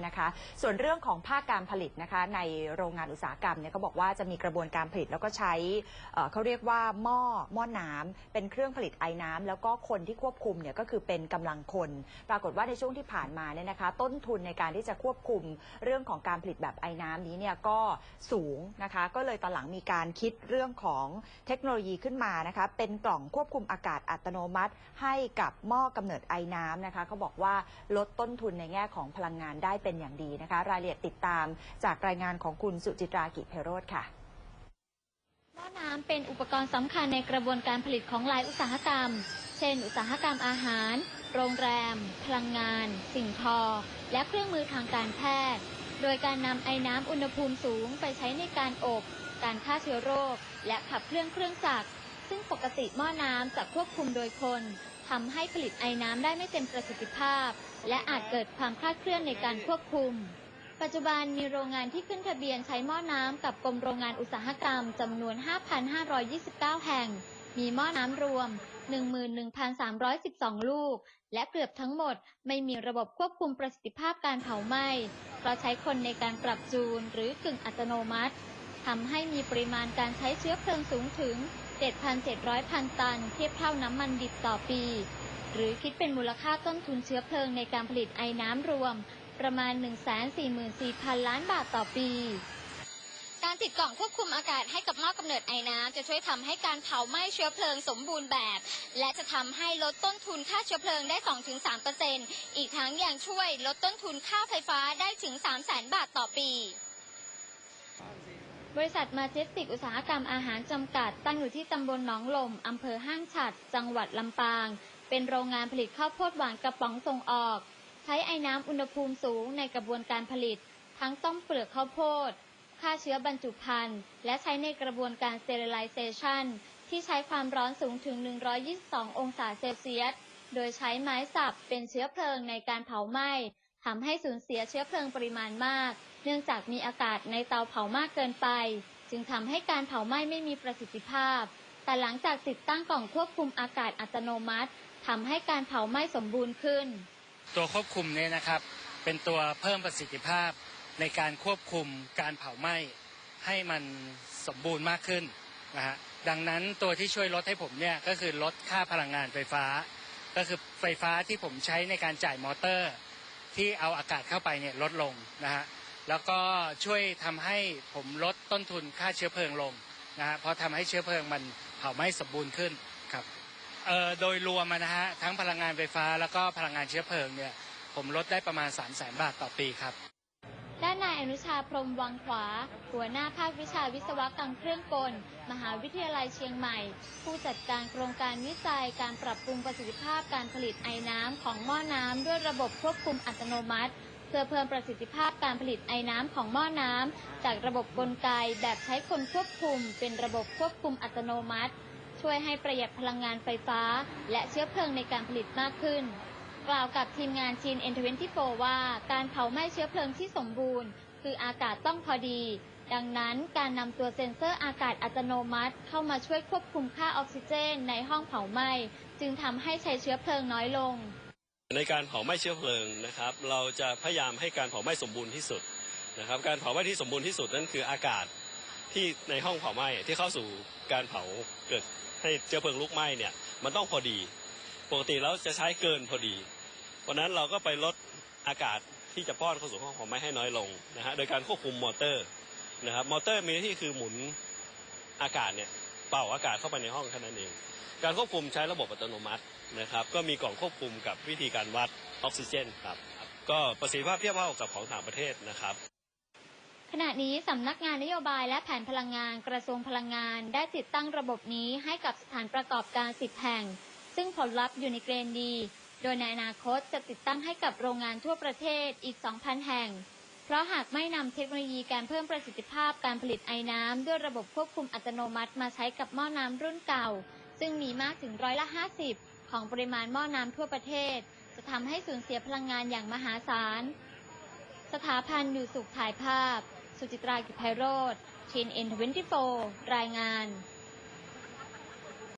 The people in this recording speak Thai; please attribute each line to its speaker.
Speaker 1: เนี่ยนะคะ ส่วนเรื่องของภาคการผลิตนะคะ ในโรงงานอุตสาหกรรมเนี่ยเขาบอกว่าจะมีกระบวนการผลิตแล้วก็ใช้เเขาเรียกว่าหม้อหม้อน้ำเป็นเครื่องผลิตไอ้น้ำแล้วก็คนที่ควบคุมเนี่ยก็คือเป็นกำลังคน ปรากฏว่าในช่วงที่ผ่านมาเนี่ยนะคะ ต้นทุนในการที่จะควบคุมเรื่องของการผลิตแบบไอ้น้ำนี้เนี่ยก็สูงนะคะ ก็เลยตอนหลังมีการคิดเรื่องของเทคโนโลยีขึ้นมานะคะเป็นกล่องควบคุมอากาศอัตโนมัติ ให้กับหม้อกำเนิดไอ้น้ำนะคะเขาบอกว่าลดต้นทุนในแง่ของพลังงานได้เป็นอย่างดีนะคะ รายละเอียดติดตามจากรายงานของคุณสุจิตรากิเพโรธค่ะ
Speaker 2: หม้อน้ำเป็นอุปกรณ์สำคัญในกระบวนการผลิตของหลายอุตสาหกรรม เช่น อุตสาหกรรมอาหาร โรงแรม พลังงาน สิ่งทอ และเครื่องมือทางการแพทย์ โดยการนำไอ้น้ำอุณหภูมิสูงไปใช้ในการอบ การฆ่าเชื้อโรค และขับเคลื่อนเครื่องจักร ซึ่งปกติหม้อน้ำจะควบคุมโดยคนทำให้ผลิตไอ้น้ำได้ไม่เต็มประสิทธิภาพ และอาจเกิดความคลาดเคลื่อนในการควบคุม ปัจจุบันมีโรงงานที่ขึ้นทะเบียนใช้หม้อน้ำกับกรมโรงงานอุตสาหกรรมจำนวน 5,529 แห่ง มีหม้อน้ำรวม 11,312 ลูก และเกือบทั้งหมดไม่มีระบบควบคุมประสิทธิภาพการเผาไหม้เพราะใช้คนในการปรับจูนหรือกึ่งอัตโนมัติทำให้มีปริมาณการใช้เชื้อเพลิงสูงถึง 7,700พันตัน เทียบเท่าน้ำมันดิบต่อปี หรือคิดเป็นมูลค่าต้นทุนเชื้อเพลิงในการผลิตไอ้น้ำรวม ประมาณ 144,000 ล้านบาทต่อปี การติดกล่องควบคุมอากาศให้กับหม้อกำเนิดไอ้น้ำจะช่วยทำให้การเผาไหม้เชื้อเพลิงสมบูรณ์แบบ และจะทำให้ลดต้นทุนค่าเชื้อเพลิงได้ 2-3%อีกทั้งยังช่วยลดต้นทุนค่าไฟฟ้าได้ถึง 300,000 บาทต่อปี บริษัทมาเจสติกอุตสาหกรรมอาหารจำกัด ตั้งอยู่ที่ตำบลหนองลมอำเภอห้างฉัด จังหวัดลำปาง เป็นโรงงานผลิตข้าวโพดหวานกระป๋องส่งออก ใช้ไอ้น้ำอุณหภูมิสูงในกระบวนการผลิต ทั้งต้มเปลือกข้าวโพดฆ่าเชื้อบรรจุภัณฑ์ และใช้ในกระบวนการ sterilization ที่ใช้ความร้อนสูงถึง 122 องศาเซลเซียส โดยใช้ไม้สับเป็นเชื้อเพลิงในการเผาไหม้ทำให้สูญเสียเชื้อเพลิงปริมาณมาก เนื่องจากมีอากาศในเตาเผามากเกินไป จึงทำให้การเผาไหม้ไม่มีประสิทธิภาพ แต่หลังจากติดตั้งกล่องควบคุมอากาศอัตโนมัติทำให้การเผาไหม้สมบูรณ์ขึ้น
Speaker 3: ตัวควบคุมเนี่ยนะครับ เป็นตัวเพิ่มประสิทธิภาพในการควบคุมการเผาไหม้ให้มันสมบูรณ์มากขึ้นนะฮะดังนั้นตัวที่ช่วยลดให้ผมเนี่ยก็คือลดค่าพลังงานไฟฟ้า ก็คือไฟฟ้าที่ผมใช้ในการจ่ายมอเตอร์ ที่เอาอากาศเข้าไปเนี่ยลดลงนะฮะ แล้วก็ช่วยทำให้ผมลดต้นทุนค่าเชื้อเพลิงลงนะฮะเพราะทำให้เชื้อเพลิงมันเผาไหม้สมบูรณ์ขึ้นครับโดยรวมนะฮะทั้งพลังงานไฟฟ้าแล้วก็พลังงานเชื้อเพลิงเนี่ยผมลดได้ประมาณ 3 0 0 0 0 0 บาทต่อปีครับ
Speaker 2: ด้านนายอนุชาพรมวังขวา หัวหน้าภาควิชาวิศวกรรมเครื่องกล มหาวิทยาลัยเชียงใหม่ ผู้จัดการโครงการวิจัยการปรับปรุงประสิทธิภาพการผลิตไอน้ำของหม้อน้ำด้วยระบบควบคุมอัตโนมัติ เพื่อเพิ่มประสิทธิภาพการผลิตไอน้ำของหม้อน้ำจากระบบกลไกแบบใช้คนควบคุม เป็นระบบควบคุมอัตโนมัติ ช่วยให้ประหยัดพลังงานไฟฟ้า และเชื้อเพลิงในการผลิตมากขึ้น กล่าวกับทีมงานจีน N24 ว่า การเผาไหม้เชื้อเพลิงที่สมบูรณ์ คืออากาศต้องพอดี ดังนั้นการนำตัวเซ็นเซอร์อากาศอัตโนมัติ เข้ามาช่วยควบคุมค่าออกซิเจน ในห้องเผาไหม้จึงทำให้ใช้เชื้อเพลิงน้อยลง
Speaker 4: ในการเผาไหม้เชื้อเพลิงนะครับ เราจะพยายามให้การเผาไหม้สมบูรณ์ที่สุดนะครับ การเผาไหม้ที่สมบูรณ์ที่สุดนั่นคืออากาศที่ในห้องเผาไหม้ที่เข้าสู่การเผาเกิดให้เชื้อเพลิงลุกไหม้เนี่ยมันต้องพอดี ปกติแล้วจะใช้เกินพอดี เพราะฉะนั้นเราก็ไปลดอากาศที่จะป้อนเข้าสู่ห้องเผาไหม้ให้น้อยลงนะฮะโดยการควบคุมมอเตอร์นะครับมอเตอร์มีหน้าที่คือหมุนอากาศเนี่ยเป่าอากาศเข้าไปในห้องแค่นั้นเอง การควบคุมใช้ระบบอัตโนมัตินะครับ ก็มีกล่องควบคุมกับวิธีการวัดออกซิเจนครับ ก็ประสิทธิภาพเทียบเท่ากับของต่างประเทศนะครับ
Speaker 2: ขณะนี้สำนักงานนโยบายและแผนพลังงานกระทรวงพลังงาน ได้ติดตั้งระบบนี้ให้กับสถานประกอบการ10แห่ง ซึ่งผลลัพธ์อยู่ในเกณฑ์ดี โดยในอนาคตจะติดตั้งให้กับโรงงานทั่วประเทศอีก 2,000 แห่ง เพราะหากไม่นำเทคโนโลยีการเพิ่มประสิทธิภาพการผลิตไอน้ำด้วยระบบควบคุมอัตโนมัติมาใช้กับหม้อน้ำรุ่นเก่า ซึ่งมีมากถึงร้อยละ 50 ของปริมาณหม้อน้ำทั่วประเทศ จะทำให้สูญเสียพลังงานอย่างมหาศาล สถาพันธ์อยู่สุขถ่ายภาพ สุจิตรากิจไพโรธทีนเอ็นทเวนตี้โฟรายงาน